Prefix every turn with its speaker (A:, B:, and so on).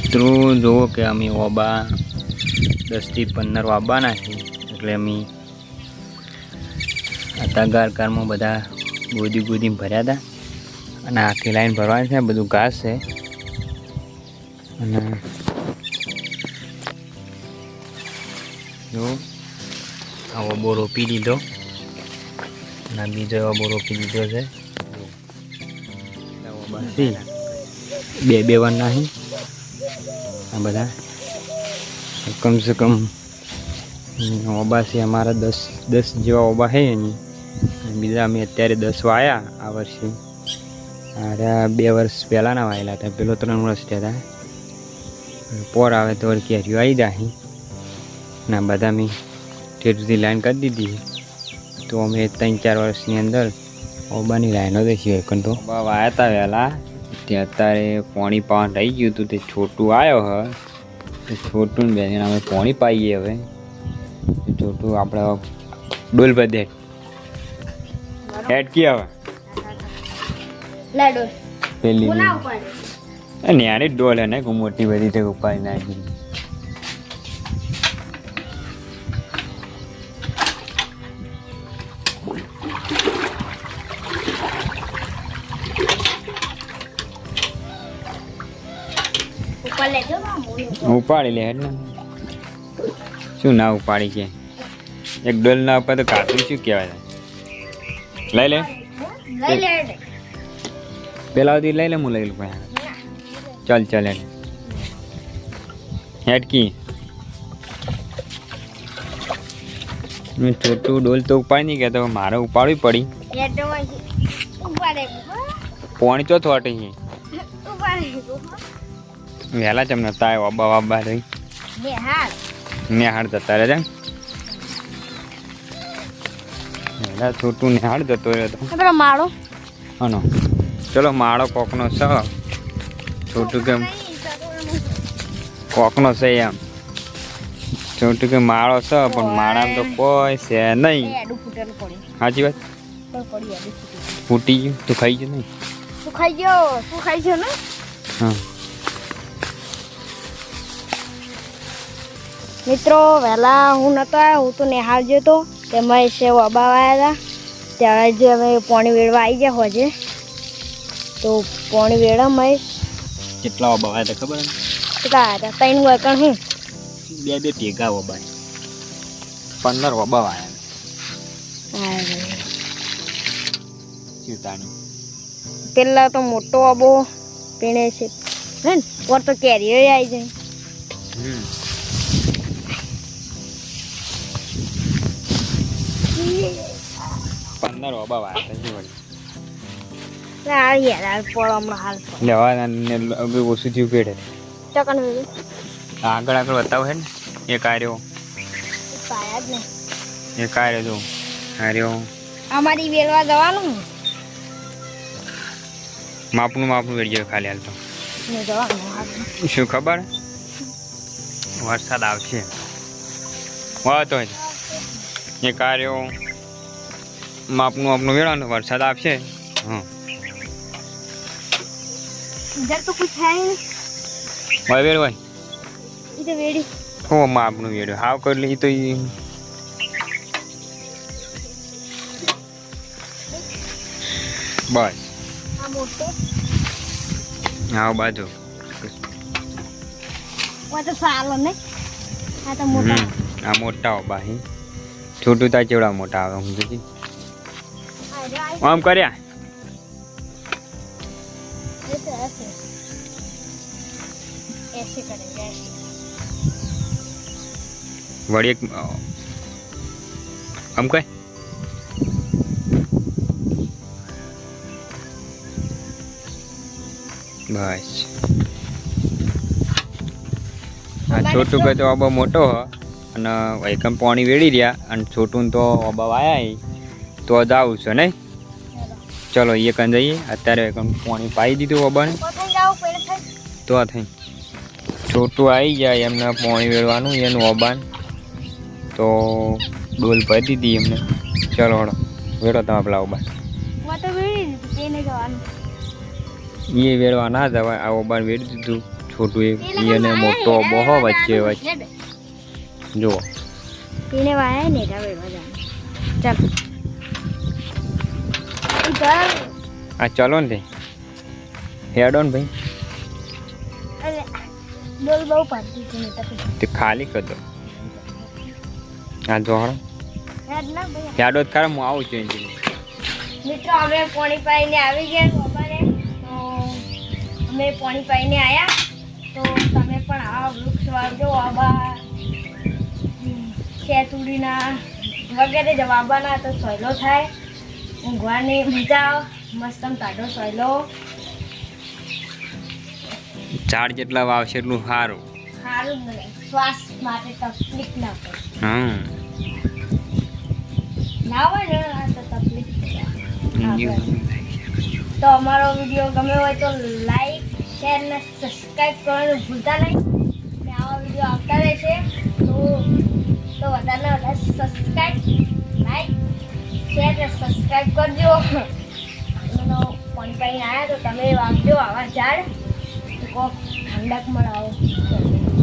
A: મિત્રો, જુઓ કે અમે ઓબા દસથી પંદર વાબાના છે એટલે અમે તગાર કારમાં બધા ગોદી ગોદી ભર્યા હતા. અને આખી લાઈન ભરવાની છે બધું ઘાસ છે. અને જો, આ ઓબો રોપી દીધો. અને બીજો બીજો બો રોપી દીધો છે. બે બે વાર નાહી. આ બધા? કમસે કમ ઓબા છે, અમારા દસ દસ જેવા ઓબા છે એની બીજા અમે અત્યારે દસ વાયા આ વર્ષે. આ બે વર્ષ પહેલાંના વાયેલા હતા, પેલો ત્રણ વર્ષ થયા હતા. પોર આવે તો કેરીઓ આવી જાય? ના બધા મેં ઠેઠથી લાઈન કરી દીધી. તો અમે ત્રણ ચાર વર્ષની અંદર ઓબાની લાઈનો દેખી હોય તો ઓબા વાયા હતા વહેલા. તે અત્યારે પાણી પાવાનું રહી ગયું હતું તે છોટું આવ્યો હ. તે છોટું ને બેન અમે પાણી પાઈએ હવે. છોટું આપણે ડોલ બધે હેડકી હવે?
B: લાડો
A: પેલી ન્યારી ડોલ હે ને મોટી બધી તે ઉપાડી નાખી. ઉપાડી લે હેડ ને શું ના ઉપાડી કે? એક ડોલ ના ઉપર તો કાચું શું કહેવાય? લઈ લે. પેલા સુધી લઈ લે હું લઈ લઉં પછી ચાલ ચાલ હેડ. હેડકી. છોટું ડોલ તો ઉપાડી નહીં કહેતો તો મારે ઉપાડવી પડી. પોણી તો થોટી છે. વહેલા ચમ નતા આવ્યા વાબા બાબા રહી. નિહાળ જતા રહે છે. વહેલા છોટું નિહાળ જતો રહ્યો તો
B: માળો.
A: હનો ચલો માળો કોકનો છે. છોટું કેમ? કોકનો છે એમ. છોટું કે માળો છે પણ માળામાં તો કોઈ છે નહીં. સાચી વાત? ફૂટી ગયું. તું ખાઈ ગયું નહીં?
B: તું ખાઈ ગયો? તું ખાઈ ગયો ને?
A: હા.
B: મિત્રો વહેલા હું નતો આવ્યો હું તો નિહાળ ગયો તે તેમાં સેવ આવ્યા હતા ત્યારે જે અમે પોણી વેળવા આવી ગયા હોજે. તો પોણી વેળા મહેશ.
A: કેટલા વબાવા હતા ખબર?
B: કેટલા આવ્યા હતા ત્રણ વાગણ હું.
A: બે બે ભેગા વબાય પંદર વબાવા આવ્યા
B: પેલા તો મોટો અબો પીણે છે. હે ને ઓર તો કેરીઓ આવી જાય.
A: હમ. પંદર વબાવા વાત હતા વળી. લેવા ઓછું જીવ પેટે આગળ આગળ બતાવો હે ને
B: જ ને
A: એક આર્યો જો. આર્યો
B: અમારી વેલવા જવાનું
A: માપનું માપનું વેડજો ખાલી હાલ તો. શું ખબર? વરસાદ આવશે. વાતો એક આર્યો માપનું માપનું વેળવાનું વરસાદ આવશે હા
B: इधर तो कुछ है ही नहीं
A: હોય વેળ હોય
B: इधर वेड़ी
A: હું માપનું વેડ્યો હાવ કરી તો ઈ બસ
B: આ મોટો
A: હાવ બાજુ
B: આ તો સારો ને આ તો મોટા
A: હમ આ મોટા ઓબા હે છોટું તાર ચેવડા મોટા આવે હું જોજી આમ કર્યા વળી એક આમ કઈ બસ આ છોટું કઈ તો આ બહુ મોટો હોય અને એકમ પાણી વેડી રહ્યા અને છોટું તો અબાવ આવ્યા તો જ આવું છે નહીં ચલો એ કન જઈએ. અત્યારે એકમ પાણી પાઈ દીધું અબાને. તો આ થઈ. છોટું આવી જાય એમને પાણી વેળવાનું એનું અબાન. તો ડોલ ભરી દીધી એમને. ચલો હળો. વેળો તમે પેલા અબાન.
B: વેડી
A: એ વેળવા ના જવાય. આ ઓબાન વેડી દીધું. છોટું એને મોટો બહો વચ્ચે વચ્ચે. જુઓ.
B: એને વાયા ને વેળવા જવાનું ચાલ.
A: આ ચલો ને હેડ ઓન ભાઈ.
B: અરે બોલ બહુ પાડતી છે તો
A: તે ખાલી કર દો. આ જોહણ
B: હેડ ના ભાઈ.
A: હેડો જ ખરા હું આવું છું
B: મિત્રો અમે પાણી પાઈને આવી ગયા બાબાને તો અમે પાણી પાઈને આવ્યા તો તમે પણ આ વૃક્ષ વાવજો આવા ખેતુડીના વગેરે જવાબાના તો સહેલો થાય. ઊંઘવાની મજા આવે. મસ્ત તાડો સહેલો
A: ઝાડ જેટલા વાવશે એટલું સારું.
B: સારું જ નહીં શ્વાસ માટે તકલીફ ના પડે.
A: હમ.
B: ના હોય ને તો તકલીફ. તો અમારો વીડિયો ગમે હોય તો લાઈક શેર ને સબસ્ક્રાઈબ કરવાનું ભૂલતા નહીં. આવા વીડિયો આવતા રહેશે. તો વધારે વધારે સબસ્ક્રાઈબ લાઈક શેર ને સબસ્ક્રાઈબ કરજો. એનો ફોન પાણી આવ્યા તો તમે વાપજો આવા ઝાડ. તો કોક ઠંડક મળાવો.